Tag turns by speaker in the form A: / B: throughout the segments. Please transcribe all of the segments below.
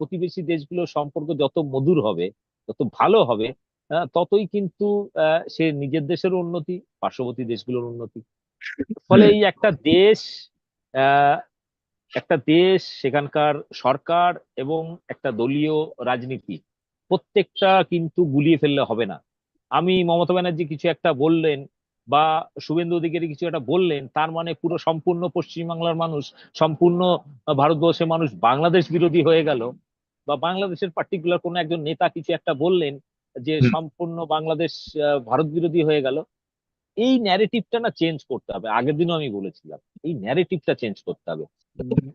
A: প্রতিবেশী দেশগুলোর সম্পর্ক যত মধুর হবে, যত ভালো হবে ততই কিন্তু সে নিজের দেশের উন্নতি, পার্শ্ববর্তী দেশগুলোর উন্নতি। ফলে এই একটা দেশ একটা দেশ, সেখানকার সরকার এবং একটা দলীয় রাজনীতি, প্রত্যেকটা কিন্তু গুলিয়ে ফেললে হবে না। আমি মমতা ব্যানার্জি কিছু একটা বললেন বা শুভেন্দু অধিকারী কিছু একটা বললেন, তার মানে পুরো সম্পূর্ণ পশ্চিমবাংলার মানুষ, সম্পূর্ণ ভারতবর্ষের মানুষ বাংলাদেশ বিরোধী হয়ে গেল। বা বাংলাদেশের পার্টিকুলার কোনো একজন নেতা কিছু একটা বললেন যে সম্পূর্ণ বাংলাদেশ ভারত বিরোধী হয়ে গেল এই ন্যারেটিভটা না চেঞ্জ করতে হবে। আগের দিনও আমি বলেছিলাম এই ন্যারেটিভটা চেঞ্জ করতে হবে।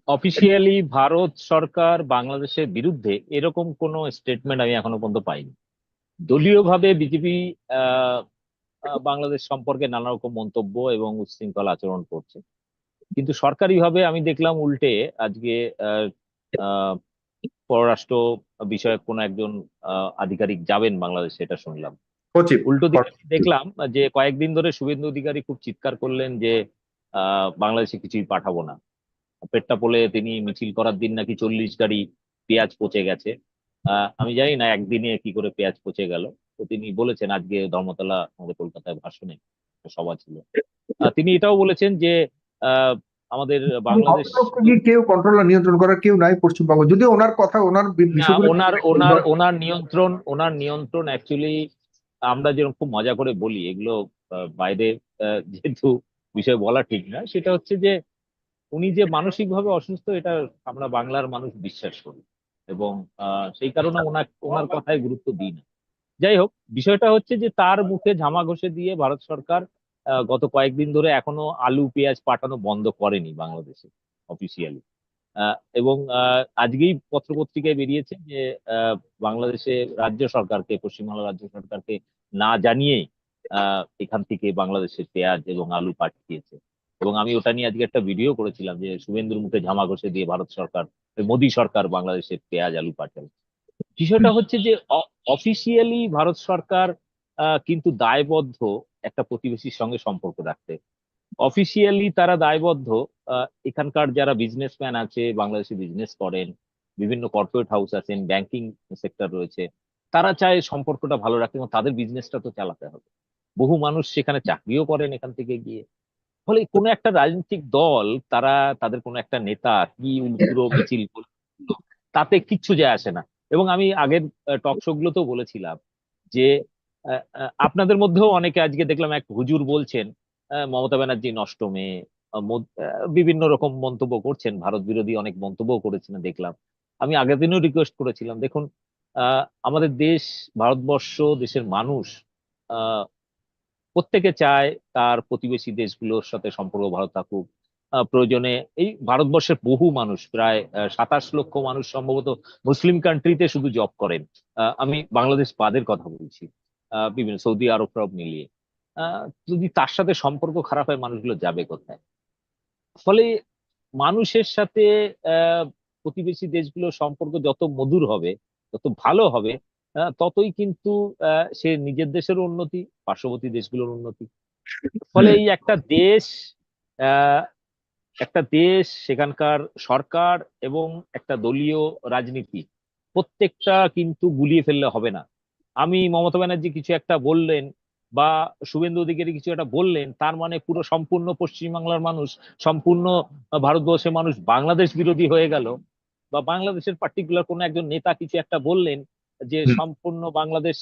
A: অফিসিয়ালি ভারত সরকার বাংলাদেশের বিরুদ্ধে এরকম কোনো স্টেটমেন্ট আমি এখনও পর্যন্ত পাইনি। দলীয়ভাবে বিজেপি বাংলাদেশ সম্পর্কে নানা রকম মন্তব্য এবং উচ্ছৃঙ্খল আচরণ করছে। কিন্তু সরকারিভাবে আমি দেখলাম উল্টে আজকে আহ, আহ, পররাষ্ট্র বিষয়ক কোনো একজন আহ, আধিকারিক যাবেন বাংলাদেশে এটা শুনলাম। উল্টো দিকে দেখলাম যে কয়েকদিন ধরে শুভেন্দু অধিকারী খুব চিৎকার করলেন যে আহ, বাংলাদেশে কিছুই পাঠাবো না। পেটটা পোলে তিনি মিছিল করার দিন নাকি চল্লিশ গাড়ি পেঁয়াজ পচে গেছে। আহ, আমি জানি না একদিনে কি করে পেঁয়াজ পচে গেল। তো তিনি বলেছেন আজকে ধর্মতলা আমাদের কলকাতায় ভাষণে সভা ছিল। তিনি এটাও বলেছেন যে আহ, আমাদের বাংলাদেশ
B: কেউ কন্ট্রোল নিয়ন্ত্রণ করার কেউ নাই পশ্চিমবঙ্গ। যদিও ওনার কথা ওনার
A: ওনার ওনার ওনার নিয়ন্ত্রণ ওনার নিয়ন্ত্রণ অ্যাকচুয়ালি আমরা যেরকম খুব মজা করে বলি এগুলো বাইরে যেহেতু বিষয় বলা ঠিক না সেটা হচ্ছে যে উনি যে মানসিকভাবে অসুস্থ এটা আমরা বাংলার মানুষ বিশ্বাস করি। এবং আহ, সেই কারণে ওনার ওনার কথায় গুরুত্ব দিই না। যাই হোক বিষয়টা হচ্ছে যে তার মুখে ঝামা ঘষে দিয়ে ভারত সরকার গত কয়েকদিন ধরে এখনও আলু পেঁয়াজ পাঠানো বন্ধ করেনি বাংলাদেশে অফিসিয়ালি এবং আজকেই পত্রপত্রিকায় বেরিয়েছে যে বাংলাদেশে রাজ্য সরকারকে পশ্চিমবাংলা রাজ্য সরকারকে না জানিয়ে আহ, এখান থেকে বাংলাদেশের পেঁয়াজ এবং আলু পাঠিয়েছে। এবং আমি ওটা নিয়ে আজকে একটা ভিডিও করেছিলাম যে শুভেন্দুর মুখে ঝামা ঘষে দিয়ে ভারত সরকার মোদী সরকার বাংলাদেশের পেঁয়াজ আলু পাঠাবে বিষয়টা হচ্ছে যে অফিসিয়ালি ভারত সরকার কিন্তু দায়বদ্ধ একটা প্রতিবেশীর সঙ্গে সম্পর্ক রাখতে। অফিসিয়ালি তারা দায়বদ্ধ এখানকার যারা বিজনেসম্যান আছে বাংলাদেশে বিজনেস করেন বিভিন্ন কর্পোরেট হাউস আছেন ব্যাংকিং সেক্টর রয়েছে তারা চায় সম্পর্কটা ভালো রাখতে এবং তাদের বিজনেসটা তো চালাতে হবে। বহু মানুষ সেখানে চাকরিও করেন এখান থেকে গিয়ে। ফলে কোনো একটা রাজনৈতিক দল তারা তাদের কোনো একটা নেতা কি উল্টো মিছিল তাতে কিচ্ছু যায় আসে না। এবং আমি আগের টক শো গুলোতেও বলেছিলাম যে আপনাদের মধ্যেও অনেকে আজকে দেখলাম এক হুজুর বলছেন মমতা ব্যানার্জি নষ্ট মেয়ে বিভিন্ন রকম মন্তব্য করছেন, ভারত বিরোধী অনেক মন্তব্য করেছেন দেখলাম। আমি আগের দিনও রিকোয়েস্ট করেছিলাম, দেখুন আমাদের দেশ, ভারতবর্ষ, দেশের মানুষ প্রত্যেকে চায় তার প্রতিবেশী দেশগুলোর সাথে সম্পর্ক ভালো থাকুক। প্রয়োজনে এই ভারতবর্ষের বহু মানুষ, প্রায় সাতাশ লক্ষ মানুষ সম্ভবত মুসলিম কান্ট্রিতে শুধু জব করেন। আমি বাংলাদেশ বাদের কথা বলছি। বিভিন্ন সৌদি আরব টরব মিলিয়ে। যদি তার সাথে সম্পর্ক খারাপ হয়, মানুষগুলো যাবে কোথায়? ফলে মানুষের সাথে প্রতিবেশী দেশগুলোর সম্পর্ক যত মধুর হবে, যত ভালো হবে ততই কিন্তু সে নিজের দেশের উন্নতি, পার্শ্ববর্তী দেশগুলোর উন্নতি। ফলে এই একটা দেশ একটা দেশ, সেখানকার সরকার এবং একটা দলীয় রাজনীতি, প্রত্যেকটা কিন্তু গুলিয়ে ফেললে হবে না। আমি মমতা ব্যানার্জি কিছু একটা বললেন বা শুভেন্দু অধিকারী কিছু একটা বললেন তার মানে পুরো সম্পূর্ণ পশ্চিমবাংলার মানুষ সম্পূর্ণ ভারতবর্ষের মানুষ বাংলাদেশ বিরোধী হয়ে গেল বা বাংলাদেশের পার্টিকুলার কোনো একজন নেতা কিছু একটা বললেন যে সম্পূর্ণ বাংলাদেশ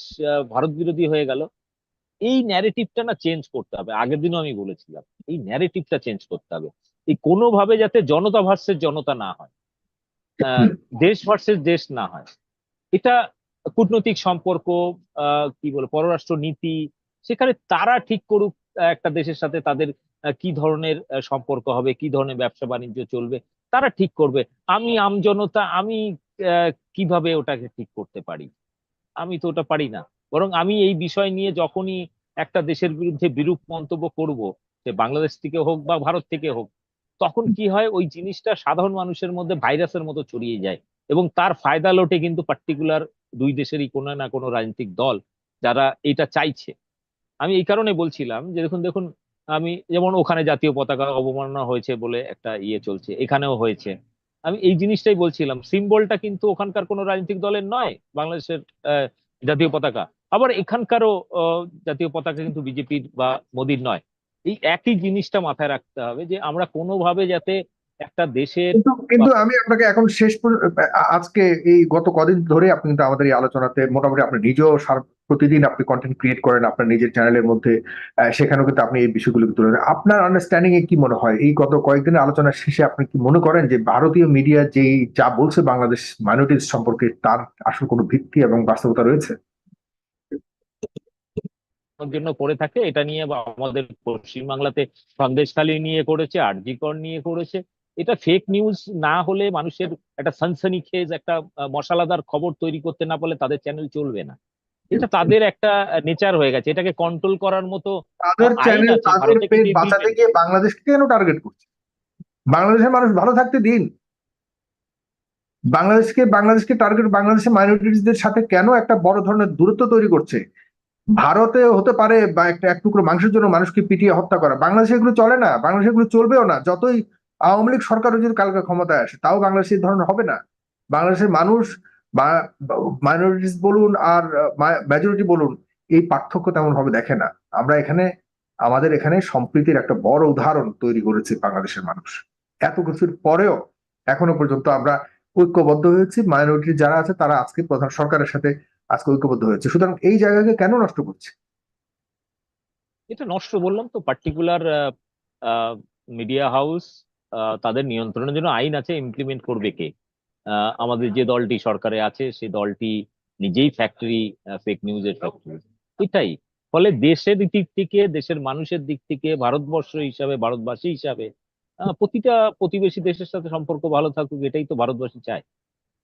A: ভারত বিরোধী হয়ে গেল। এই ন্যারেটিভটা না চেঞ্জ করতে হবে। আগের দিনও আমি বলেছিলাম এই ন্যারেটিভটা চেঞ্জ করতে হবে। এই কোনোভাবে যাতে জনতা ভার্সেস জনতা না হয় দেশ ভার্সেস দেশ না হয় এটা কূটনৈতিক সম্পর্ক কি বলে, পররাষ্ট্র নীতি, সেখানে তারা ঠিক করুক একটা দেশের সাথে তাদের কি ধরনের সম্পর্ক হবে, কি ধরনের ব্যবসা বাণিজ্য চলবে, তারা ঠিক করবে। আমি আমজনতা, আমি কীভাবে ওটাকে ঠিক করতে পারি? আমি তো ওটা পারি না। বরং আমি এই বিষয় নিয়ে যখনই একটা দেশের বিরুদ্ধে বিরূপ মন্তব্য করব, সে বাংলাদেশ থেকে হোক বা ভারত থেকে হোক, তখন কি হয়, ওই জিনিসটা সাধারণ মানুষের মধ্যে ভাইরাসের মতো ছড়িয়ে যায় এবং তার ফায়দা লোটে কিন্তু পার্টিকুলার দুই দেশেরই কোনো না কোনো রাজনৈতিক দল যারা এটা চাইছে। আমি এই কারণে বলছিলাম যে দেখুন দেখুন, আমি যেমন ওখানে জাতীয় পতাকা অবমাননা হয়েছে বলে একটা ইয়ে চলছে, এখানেও হয়েছে। আমি এই জিনিসটাই বলছিলাম, সিম্বলটা কিন্তু ওখানকার কোনো রাজনৈতিক দলের নয়, বাংলাদেশের জাতীয় পতাকা। আবার এখানকারও জাতীয় পতাকা কিন্তু বিজেপির বা মোদির নয়। এই একই জিনিসটা মাথায় রাখতে হবে যে আমরা কোনোভাবে যাতে একটা দেশের
B: কিন্তু আমি আপনাকে এখন শেষ আজকে এই গত কদিন ধরে আপনি কিন্তু আমাদের এই আলোচনাতে মোটামুটি আপনি নিজেও প্রতিদিন আপনি কন্টেন্ট ক্রিয়েট করেন আপনার নিজের চ্যানেলের মধ্যে সেখানেও কিন্তু আপনি এই বিষয়গুলো তুলে ধরেন। আপনার আন্ডারস্ট্যান্ডিং এ কি মনে হয়? এই গত কয়েকদিনের আলোচনার শেষে আপনি কি মনে করেন যে ভারতীয় মিডিয়া যেই যা বলছে বাংলাদেশ মাইনরিটিস সম্পর্কে তার আসল কোনো ভিত্তি এবং বাস্তবতা রয়েছে?
A: জন্য করে থাকে। এটা নিয়ে বা আমাদের পশ্চিমবাংলাতে সন্দেশখালী নিয়ে করেছে আরজিকর নিয়ে করেছে। এটা ফেক নিউজ না হলে মানুষের একটা সানসানি খেজ একটা মশলাদার খবর তৈরি করতে না পারলে তাদের চ্যানেল চলবে না। এটা তাদের একটা নেচার হয়ে গেছে। এটাকে কন্ট্রোল করার মতো
B: তাদের চ্যানেল তাদের পেজ বাঁচাতে গিয়ে বাংলাদেশকে কেন টার্গেট করছে? বাংলাদেশের মানুষ ভালো থাকতে দিন। বাংলাদেশকে বাংলাদেশকে টার্গেট বাংলাদেশের মাইনরিটিসদের সাথে কেন একটা বড় ধরনের দূরত্ব তৈরি করছে? ভারতে হতে পারে বা একটা এক টুকরো মাংসের জন্য মানুষকে পিটিয়ে হত্যা করা। বাংলাদেশে এগুলো চলে না। বাংলাদেশে এগুলো চলবেও না। যতই আওয়ামী লীগ সরকারও যদি কালকে ক্ষমতায় আসে, তাও বাংলাদেশের ধরনের হবে না। বাংলাদেশের মানুষ মাইনরিটিস বলুন আর মেজরিটি বলুন, এই পার্থক্য তেমন ভাবে দেখে না। আমরা এখানে, আমাদের এখানে সম্প্রীতির একটা বড় উদাহরণ তৈরি করেছে বাংলাদেশের মানুষ। এত কিছুর পরেও এখনও পর্যন্ত আমরা ঐক্যবদ্ধ হয়েছি। মাইনরিটি যারা আছে, তারা আজকে প্রধান সরকারের সাথে আজকে ঐক্যবদ্ধ হয়েছে। সুতরাং এই জায়গাকে কেন নষ্ট করছে?
A: এটা নষ্ট বললাম তো পার্টিকুলার মিডিয়া হাউস তাদের নিয়ন্ত্রণের জন্য আইন আছে ইমপ্লিমেন্ট করবে কে? আহ, আমাদের যে দলটি সরকারে আছে সেই দলটি নিজেই ফ্যাক্টরি ফেক নিউজের ফ্যাক্টরি এটাই। ফলে দেশের দিক থেকে দেশের মানুষের দিক থেকে ভারতবর্ষ হিসাবে ভারতবাসী হিসাবে প্রতিটা প্রতিবেশী দেশের সাথে সম্পর্ক ভালো থাকুক এটাই তো ভারতবাসী চায়।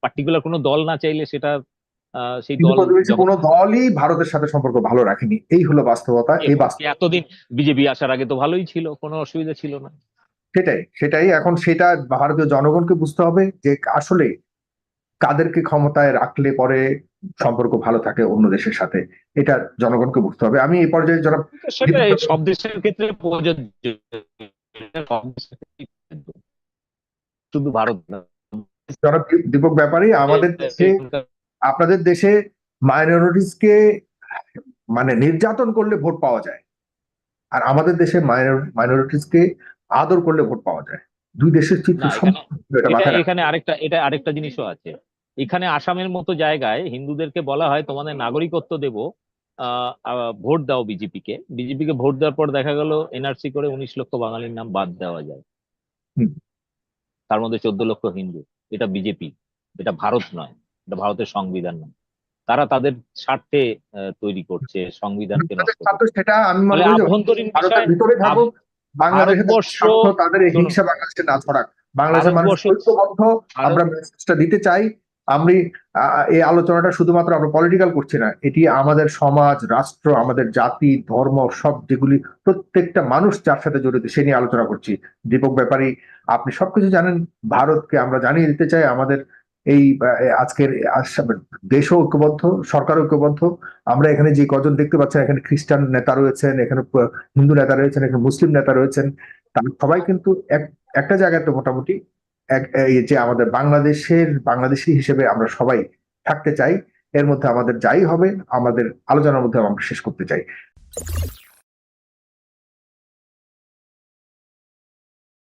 A: পার্টিকুলার কোনো দল না চাইলে সেটা আহ, সেই দল
B: কোনো দলই ভারতের সাথে সম্পর্ক ভালো রাখেনি। এই হলো বাস্তবতা এই বাস্তব
A: এতদিন বিজেপি আসার আগে তো ভালোই ছিল কোনো অসুবিধা ছিল না।
B: সেটাই সেটাই। এখন সেটা ভারতীয় জনগণকে বুঝতে হবে যে আসলে কাদেরকে ক্ষমতায় রাখলে পরে সম্পর্ক ভালো থাকে অন্য দেশের সাথে। এটা জনগণকে বুঝতে হবে। আমি এই পর্যায়ে যারা
A: সব দেশের ক্ষেত্রে প্রযোজ্য। শুধু ভারত না।
B: দীপক ব্যাপারী আমাদের দেশে আপনাদের দেশে মাইনরিটিসকে মানে নির্যাতন করলে ভোট পাওয়া যায়। আর আমাদের দেশে মাইনরিটিসকে আদর করলে ভোট পাওয়া যায়। দুই দেশের চিত্র
A: এখানে- আরেকটা এটা আরেকটা জিনিসও আছে। এখানে আসামের মতো জায়গায় হিন্দুদেরকে বলা হয় তোমাদের নাগরিকত্ব দেব ভোট দাও বিজেপি কে ভোট দেওয়ার পর দেখা গেল এনআরসি করে উনিশ লক্ষ বাঙালির নাম বাদ দেওয়া যায়। তার মধ্যে চোদ্দ লক্ষ হিন্দু। এটা বিজেপি এটা ভারত নয় এটা ভারতের সংবিধান নয়। তারা তাদের স্বার্থে তৈরি করছে সংবিধানকে
B: সেটা আমি মনে
A: আভ্যন্তরীণ
B: ভারতের
A: বিষয়
B: বাংলাদেশের তাদের এই হিংসা বাংলাদেশে না ছড়াক। বাংলাদেশের মানুষ ঐক্যবদ্ধ। আমরা মেসেজটা দিতে চাই। আমি এই আলোচনাটা শুধুমাত্র আমরা পলিটিক্যাল করছি না। এটি আমাদের সমাজ রাষ্ট্র আমাদের জাতি ধর্ম সব যেগুলি প্রত্যেকটা মানুষ যার সাথে জড়িত সে নিয়ে আলোচনা করছি। দীপক ব্যাপারী আপনি সবকিছু জানেন। ভারতকে আমরা জানিয়ে দিতে চাই। আমাদের এই আজকের আস- দেশও ঐক্যবদ্ধ সরকার ঐক্যবদ্ধ। আমরা এখানে যে কজন দেখতে পাচ্ছেন, এখানে খ্রিস্টান নেতা রয়েছেন, এখানে হিন্দু নেতা রয়েছেন, এখানে মুসলিম নেতা রয়েছেন, তারা সবাই কিন্তু এক, একটা জায়গাতে মোটামুটি এক যে আমাদের বাংলাদেশের, বাংলাদেশি হিসেবে আমরা সবাই থাকতে চাই। এর মধ্যে আমাদের যাই হবে, আমাদের আলোচনার মধ্যে আমরা শেষ করতে চাই।